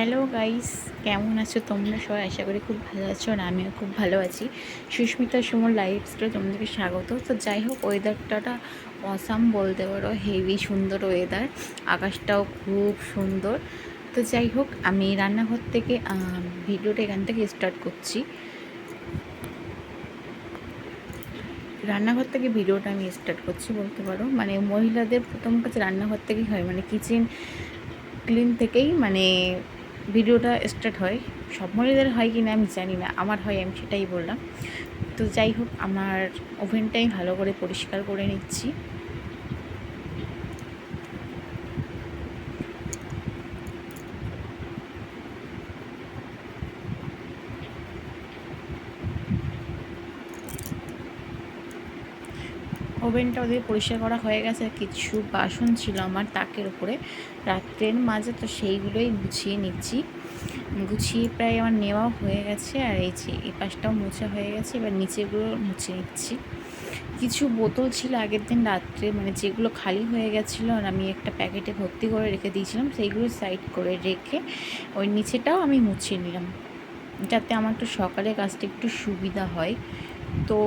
Hello guys কেমন আছো তোমরা? সবাই আশা করি খুব ভালো আছো আর আমিও খুব ভালো আছি। সুস্মিতা সুমন লাইফ তোমাদেরকে স্বাগত। তো যাই হোক ওয়েদারটা অসাম বলতে পারো হেভি সুন্দর ওয়েদার আকাশটাও খুব সুন্দর। তো যাই হোক, আমি রান্নাঘর থেকে ভিডিওটা এখান থেকে স্টার্ট করছি। রান্নাঘর থেকে ভিডিওটা আমি স্টার্ট করছি বলতে পারো। মানে মহিলাদের প্রথম কাছে রান্নাঘর থেকেই হয়। মানে কিচেন ক্লিন থেকেই মানে ভিডিওটা স্টার্ট হয়। সব মহিলাদের হয় কি না আমি জানি না, আমার হয় আমি সেটাই বললাম। তো যাই হোক, আমার ওভেনটাই ভালো করে পরিষ্কার করে নিচ্ছি। ওভেনটা ওদের পরিষ্কার করা হয়ে গেছে, কিছু বাসন ছিল আমার তাকের উপরে। রাত্রের মাঝে তো সেইগুলোই গুছিয়ে নিচ্ছি। গুছিয়ে প্রায় আমার নেওয়া হয়ে গেছে, আর এই যে এই পাশটাও মোছা হয়ে গেছে, এবার নিচেগুলো মুছে নিচ্ছি। কিছু বোতল ছিল আগের দিন রাত্রে মানে যেগুলো খালি হয়ে গেছিল, আর আমি একটা প্যাকেটে ভর্তি করে রেখে দিয়েছিলাম, সেইগুলো সাইড করে রেখে ওই নিচেটাও আমি মুছে নিলাম। যাতে আমার একটু সকালে কাজটা একটু সুবিধা হয়। তো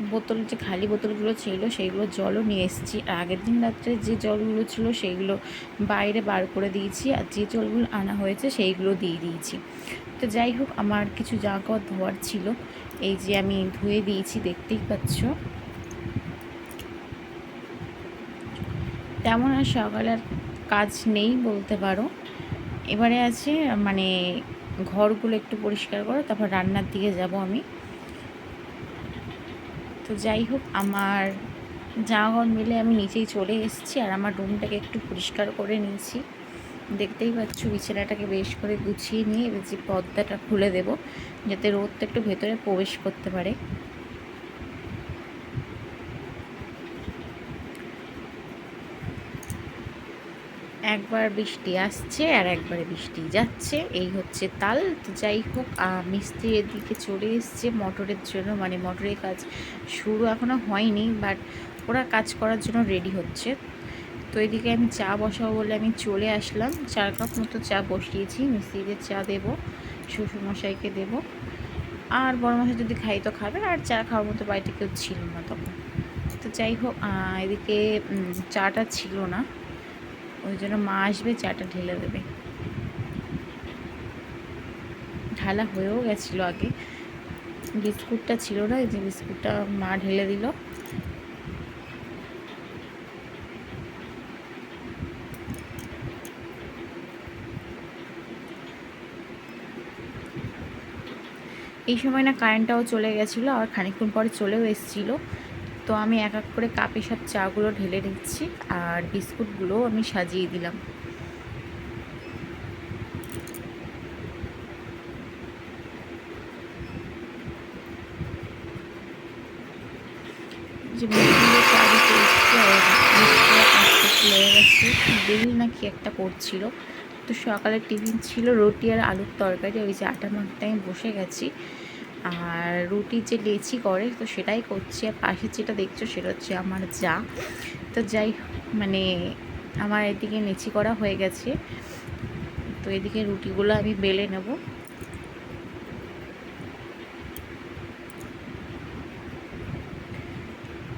বোতল যে খালি বোতলগুলো ছিল, সেইগুলো জলও নিয়ে এসেছি। আর আগের দিন রাত্রে যে জলগুলো ছিল, সেইগুলো বাইরে বার করে দিয়েছি। আর যে জলগুলো আনা হয়েছে, সেইগুলো দিয়ে দিয়েছি। তো যাই হোক, আমার কিছু জামা ধোয়ার ছিল। এই যে আমি ধুয়ে দিয়েছি, দেখতেই পাচ্ছ। তেমন আর সকালে আর কাজ নেই বলতে পারো। এবারে আছে মানে ঘরগুলো একটু পরিষ্কার করো, তারপর রান্নার দিকে যাব আমি। তো যাই হোক, আমার জামা মিলে আমি নিচেই চলে এসেছি আর আমার রুমটাকে একটু পরিষ্কার করে নিয়েছি। দেখতেই পাচ্ছ বিছানাটাকে বেশ করে গুছিয়ে নিয়ে এবার যে পর্দাটা খুলে দেব, যাতে রোদটা একটু ভেতরে প্রবেশ করতে পারে। একবার বৃষ্টি আসছে আর একবারে বৃষ্টি যাচ্ছে। এই হচ্ছে তাল। তো যাই হোক আহ, মিস্ত্রি এদিকে চলে এসছে মোটরের জন্য। মানে মোটরের কাজ শুরু এখনও হয়নি বাট ওরা কাজ করার জন্য রেডি হচ্ছে। তো এদিকে আমি চা বসাবো বলে আমি চলে আসলাম। চার কাপ মতো চা বসিয়েছি। মিস্ত্রিদের চা দেবো শ্বশুরমশাইকে দেবো। আর বড় মশাই যদি খাই তো খাবে আর চা খাওয়ার মতো বাড়িতে কেউ ছিল না তখন। তো যাই হোক এদিকে চাটা ছিল না। ওই জন্য মা আসবে, চাটা ঢেলে দেবে। ঢালা হয়েও গেছিল আগে। বিস্কুটটা ছিল না যে বিস্কুটটা মা ঢেলে দিল। এই সময় না কারেন্টটাও চলে গেছিল, আর খানিকক্ষণ পরে চলেও এসেছিল। তো আমি এক এক করে কাপে সব চাগুলো ঢেলে দিচ্ছি আর বিস্কুটগুলোও আমি সাজিয়ে দিলাম। যে মিষ্টিগুলো চা দিতে এসছে আর মিষ্টিরা আস্তে আস্তে লেগে গেছে। বেল না কি একটা করছিল তো সকালে টিফিন ছিল রুটি আর আলুর তরকারি, ওই যে আটা মাখতে আমি বসে গেছি। আর রুটি যে লেচি করে, তো সেটাই করছি। আর পাশে যেটা দেখছ, সেটা হচ্ছে আমার যা। তো যাই মানে আমার এদিকে লেচি করা হয়ে গেছে। তো এদিকে রুটিগুলো আমি বেলে নেব।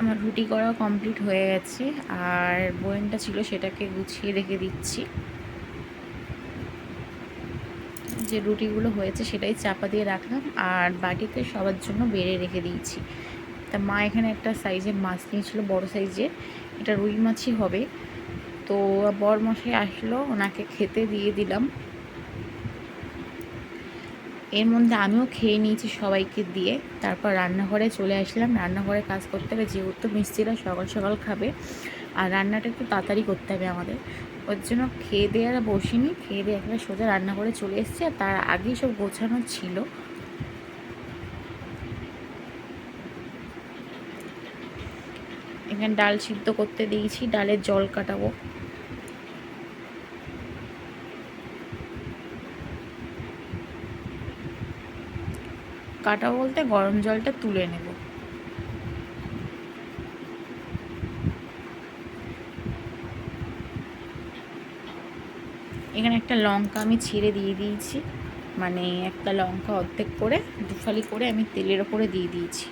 আমার রুটি করা কমপ্লিট হয়ে গেছে। আর বয়েনটা ছিল সেটাকে গুছিয়ে রেখে দিচ্ছি। যে রুটিগুলো হয়েছে সেটাই চাপা দিয়ে রাখলাম আর বাটিতে সবার জন্য বেড়ে রেখে দিয়েছি। তা মা এখানে একটা সাইজের মাছ নিয়েছিল, বড় সাইজের। এটা রুই মাছই হবে। তো বর মশাই আসলো, ওনাকে খেতে দিয়ে দিলাম। এর মধ্যে আমিও খেয়ে নিয়েছি সবাইকে দিয়ে। তারপর রান্নাঘরে চলে আসলাম। রান্নাঘরে কাজ করতে হবে যেহেতু মিস্ত্রিরা সকাল সকাল খাবে আর রান্নাটা একটু তাড়াতাড়ি করতে হবে আমাদের। ওর জন্য খেয়ে দিয়ে আর বসিনি, খেয়ে দিয়ে একেবারে সোজা রান্না করে চলে এসেছি আর তার আগেই সব গোছানো ছিল। এখানে ডাল সিদ্ধ করতে দিয়েছি, ডালের জল কাটাবো। কাটা বলতে গরম জলটা তুলে নেব। এখানে একটা লঙ্কা আমি ছিঁড়ে দিয়ে দিয়েছি। মানে একটা লঙ্কা অর্ধেক করে, দুফালি করে আমি তেলের ওপরে দিয়ে দিয়েছি।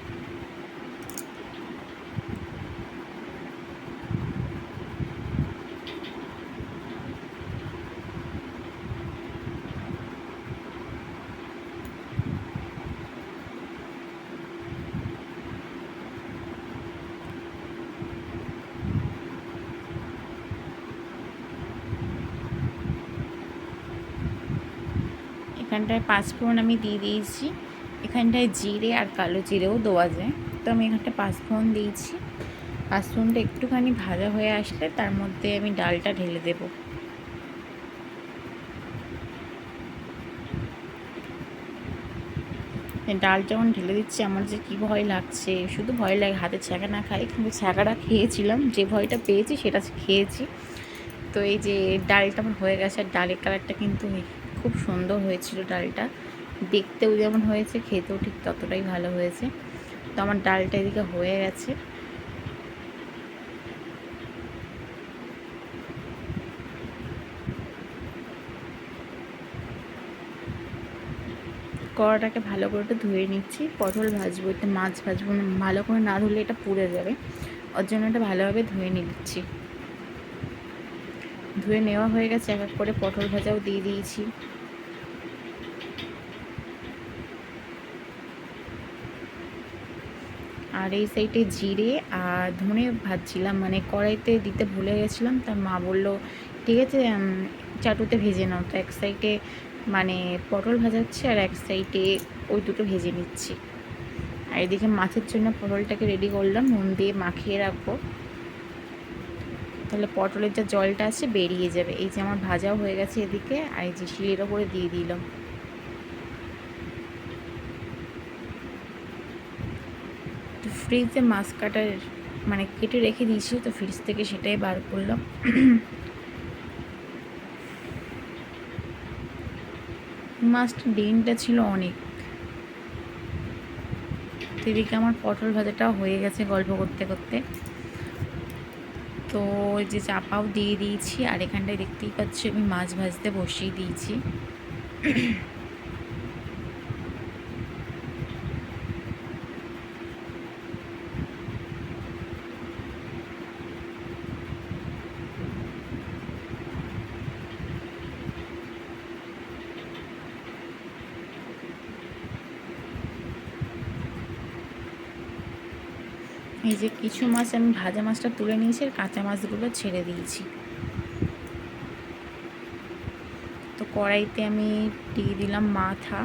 এখানটায় পাঁচফোড়ন আমি দিয়ে দিয়েছি। এখানটায় জিরে আর কালো জিরেও দেওয়া যায়। তো আমি এখানটা পাঁচফোড়ন দিয়েছি। পাঁচফোড়নটা একটুখানি ভাজা হয়ে আসলে তার মধ্যে আমি ডালটা ঢেলে দেব। ডাল যখন ঢেলে দিচ্ছি, আমার যে কী ভয় লাগছে, শুধু ভয় লাগে, হাতে ছ্যাঁকা না খাই, কিন্তু ছ্যাঁকাটা খেয়েছিলাম। যে ভয়টা পেয়েছি, সেটা খেয়েছি। তো এই যে ডালটা আমার হয়ে গেছে, আর ডালের কালারটা কিন্তু খুব সুন্দর হয়েছিল ডালটা। দেখতেও যেমন হয়েছে, খেতেও ঠিক ততটাই ভালো হয়েছে। তো আমার ডালটা এদিকে হয়ে গেছে। কড়াটাকে ভালো করে একটু ধুয়ে নিচ্ছি। পটল ভাজবো এটা মাছ ভাজবো, ভালো করে না ধুলে এটা পুড়ে যাবে। ওর জন্য এটা ভালোভাবে ধুয়ে নিচ্ছি। ধুয়ে নেওয়া হয়ে গেছে, এক এক করে পটল ভাজাও দিয়ে দিয়েছি। আর এই সাইডে জিরে আর ধনে ভাজছিলাম মানে কড়াইতে দিতে ভুলে গেছিলাম তার মা বলল, ঠিক আছে চাটুতে ভেজে নাও। তো এক সাইডে মানে পটল ভাজাচ্ছে আর এক সাইডে ওই দুটো ভেজে নিচ্ছি। আর এদিকে মাছের জন্য পটলটাকে রেডি করলাম, নুন দিয়ে মাখিয়ে রাখব। তাহলে পটলের যা জলটা আছে বেরিয়ে যাবে। এই যে আমার ভাজাও হয়ে গেছে এদিকে, আর এই যে শিলের ওপরে দিয়ে দিলাম। তো ফ্রিজে মাছ কাটার মানে কেটে রেখে দিয়েছি, তো ফ্রিজ থেকে সেটাই বার করলাম। মাছটা ডিমটা ছিল অনেক। এদিকে আমার পটল ভাজাটাও হয়ে গেছে গল্প করতে করতে। তো যে চাপাও দিয়ে দিয়েছি আর এখানটায় দেখতেই পাচ্ছি আমি মাছ ভাজতে বসিয়ে দিয়েছি। যে কিছু মাছ আমি ভাজা মাছটা তুলে নিয়েছি আর কাঁচা মাছগুলো ছেড়ে দিয়েছি। তো কড়াইতে আমি দিয়ে দিলাম মাথা।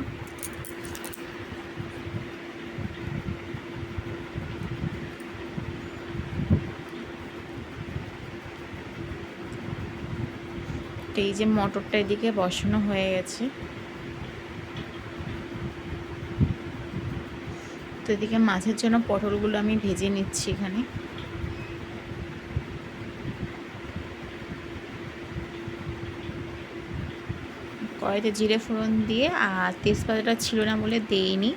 এই যে মটরটা এদিকে বসানো হয়ে গেছে। তো এদিকে মাছের জন্য পটলগুলো আমি ভেজে নিচ্ছি এখানে। কড়াইতে জিরে ফোড়ন দিয়ে, আর তেজপাতাটা ছিল না বলে দেইনি।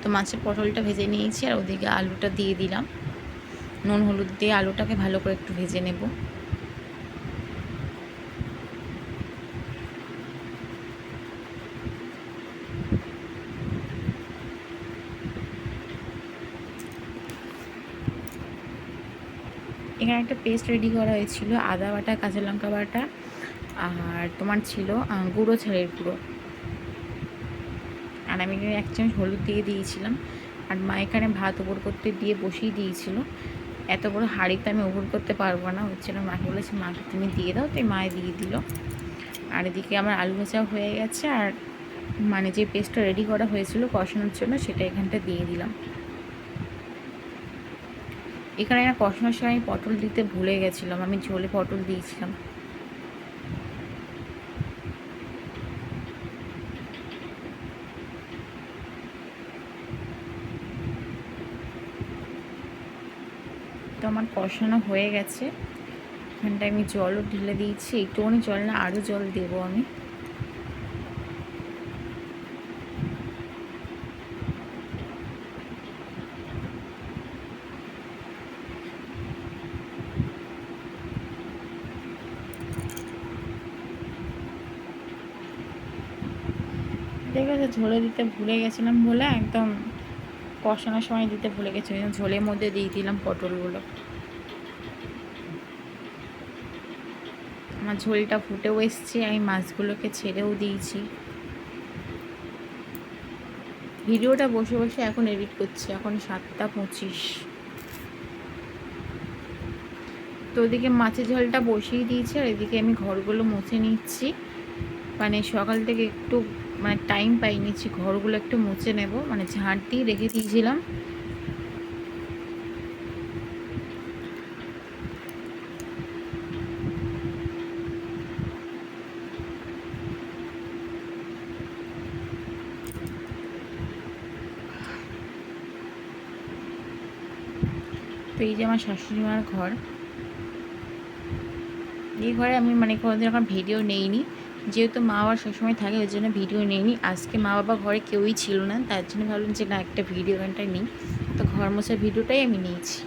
তো মাছের পটলটা ভেজে নিয়েছি, আর ওদিকে আলুটা দিয়ে দিলাম। নুন, হলুদ দিয়ে আলুটাকে ভালো করে একটু ভেজে নেব। এখানে একটা পেস্ট রেডি করা হয়েছিল, আদা বাটা, কাঁচা লঙ্কা বাটা, আর তোমার ছিল গুঁড়ো ছাড়ের গুঁড়ো। আর আমি এক চামচ হলুদ দিয়ে দিয়েছিলাম। আর মা এখানে ভাত ওপর করতে দিয়ে বসিয়ে দিয়েছিল। এত বড় হাঁড়িতে আমি ওপর করতে পারব না। হচ্ছে না মাকে বলেছে, মাকে তুমি দিয়ে দাও। তাই মায়ে দিয়ে দিল। আর এদিকে আমার আলু ভাজাও হয়ে গেছে। আর মানে যে পেস্টটা রেডি করা হয়েছিল, কষানোর জন্য সেটা এখানটা দিয়ে দিলাম। এখানে না কষানোর সময় আমি পটল দিতে ভুলে গেছিলাম, আমি ঝোলে পটল দিয়েছিলাম। তো আমার কষানো হয়ে গেছে। এখানটায় আমি জলও ঢেলে দিয়েছি, একটুখানি জল না, আরও জল দেবো আমি দেখেছ ঝোলে দিতে ভুলে গেছিলাম বলে একদম কষানোর সময় দিতে ভুলে গেছি। ঝোলের মধ্যে দিয়ে দিলাম পটলগুলো। আমার ঝোলটা ফুটেও এসছে, আমি মাছগুলোকে ছেড়েও দিয়েছি। ভিডিওটা বসে বসে এখন এডিট করছি, এখন সাতটা পঁচিশ। তো ওদিকে মাছের ঝোলটা বসিয়ে দিয়েছি আর এদিকে আমি ঘরগুলো মুছে নিচ্ছি। মানে সকাল থেকে একটু মানে টাইম পাই নিচ্ছি ঘরগুলো একটু মুছে নেব। মানে ঝাঁট দিয়ে রেখে দিয়েছিলাম। তো এই যে আমার শাশুড়ি মার ঘর। এই ঘরে আমি মানে কোনোদিন এখন ভিডিও নেইনি। যেহেতু মা বাবা সবসময় থাকে, ওই জন্য ভিডিও নেয়নি আজকে মা বাবা ঘরে কেউই ছিল না, তার জন্য ভাবলাম যে না, একটা ভিডিও গানটা নিই। তো ঘর মোছার ভিডিওটাই আমি নিয়েছি।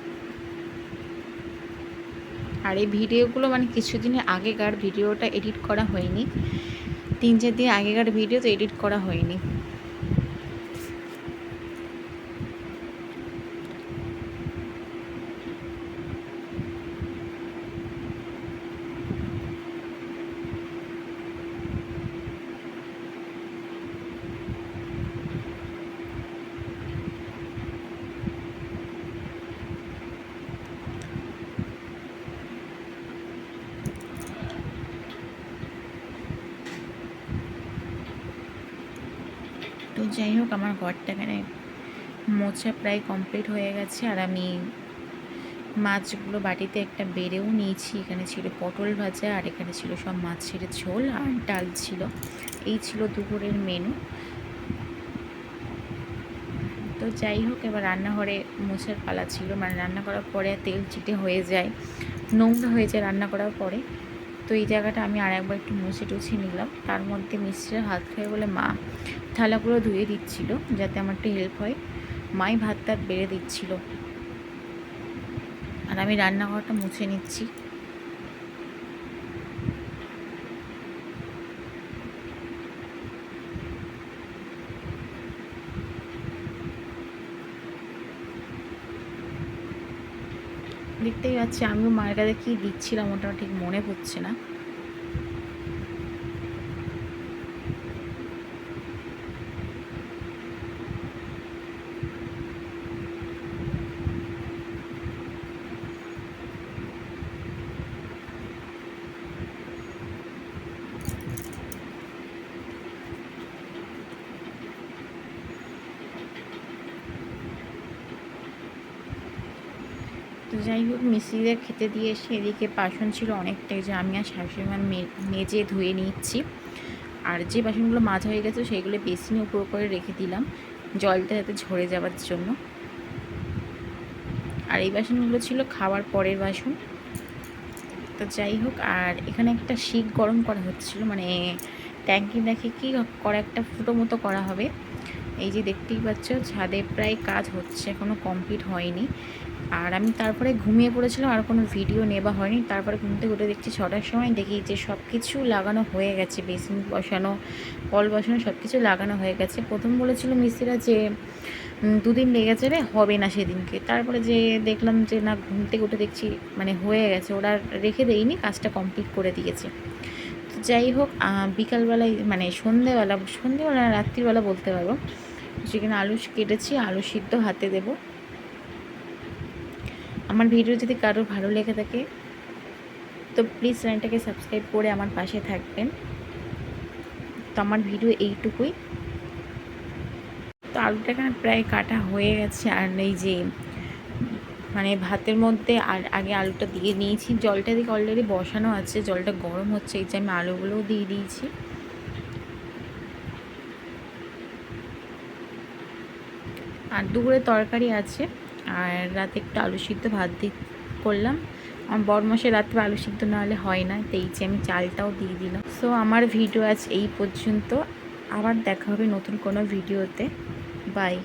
আর এই ভিডিওগুলো মানে কিছুদিনের আগেকার ভিডিওটা এডিট করা হয়নি। তিন চার দিন আগেকার ভিডিও তো এডিট করা হয়নি তো যাই হোক, আমার ঘরটা এখানে মোছা প্রায় কমপ্লিট হয়ে গেছে। আর আমি মাছগুলো বাটিতে একটা বেড়েও নিয়েছি। এখানে ছিল পটল ভাজা আর এখানে ছিল সব মাছের ঝোল আর ডাল ছিল। এই ছিল দুপুরের মেনু তো যাই হোক, এবার রান্নাঘরে মোছার পালা ছিল। মানে রান্না করার পরে তেল চিটে হয়ে যায়। নোংরা হয়ে যায় রান্না করার পরে। তো এই জায়গাটা আমি আর একবার একটু মুছে টুছে নিলাম। তার মধ্যে মিস্ত্রির হাত খায় বলে মা থালাগুলো ধুয়ে দিচ্ছিল, যাতে আমার একটু হেল্প হয়। মাই ভাত টাত বেড়ে দিচ্ছিল। আর আমি রান্নাঘরটা মুছে নিচ্ছি। দেখতেই পাচ্ছি আমিও মায়ের কাছে কী দিচ্ছিলাম ওটা ঠিক মনে পড়ছে না। যাই হোক মিস্ত্রিদের খেতে দিয়ে এসে এদিকে বাসন ছিল অনেকটাই যে আমি আর শাশুড়ি মা মেজে ধুয়ে নিচ্ছি। আর যে বাসনগুলো মাছ হয়ে গেছে সেইগুলো বেসিনে উপর করে রেখে দিলাম, জলটা যাতে ঝরে যাওয়ার জন্য। আর এই বাসনগুলো ছিল খাওয়ার পরের বাসন। তো যাই হোক, আর এখানে একটা শিক গরম করা হচ্ছিল মানে ট্যাঙ্কি দেখে কি করা একটা ফুটো মতো করা হবে। এই যে দেখতেই পাচ্ছ, ছাদে প্রায় কাজ হচ্ছে এখনও কমপ্লিট হয়নি। আর আমি তারপরে ঘুমিয়ে পড়েছিলাম, আর কোনো ভিডিও নেওয়া হয়নি। তারপরে ঘুম থেকে উঠে দেখছি ছটার সময় দেখি যে সব কিছু লাগানো হয়ে গেছে, বেসিন বসানো, কল বসানো সব কিছু লাগানো হয়ে গেছে। প্রথম বলেছিল মিস্ত্রিরা যে দুদিন লেগেছে রে, হবে না সেদিনকে। তারপরে যে দেখলাম যে না, ঘুম থেকে উঠে দেখছি মানে হয়ে গেছে, ওরা রেখে দেয়নি, কাজটা কমপ্লিট করে দিয়েছে। তো যাই হোক বিকালবেলায় মানে সন্ধেবেলা সন্ধেবেলা রাত্রিবেলা বলতে পারব। সেখানে আলু কেটেছি, আলু সিদ্ধ হাতে দেবো। আমার ভিডিও যদি কারও ভালো লেগে থাকে, তো প্লিজ চ্যানেলটাকে সাবস্ক্রাইব করে আমার পাশে থাকবেন। তো আমার ভিডিও এইটুকুই। তো আলুটা এখানে প্রায় কাটা হয়ে গেছে, আর এই যে মানে ভাতের মধ্যে আর আগে আলুটা দিয়ে নিয়েছি। জলটা দিকে অলরেডি বসানো আছে, জলটা গরম হচ্ছে, এই যে আমি আলুগুলোও দিয়ে দিয়েছি। আর দুপুরে তরকারি আছে। আর রাতে একটু আলু সিদ্ধ ভাত দি করলাম। আমার বরমশে রাত্রে আলু সিদ্ধ না হলে হয় না, তো যে আমি চালটাও দিয়ে দিলাম। সো আমার ভিডিও আজ এই পর্যন্ত। আবার দেখা হবে নতুন কোনো ভিডিওতে। বাই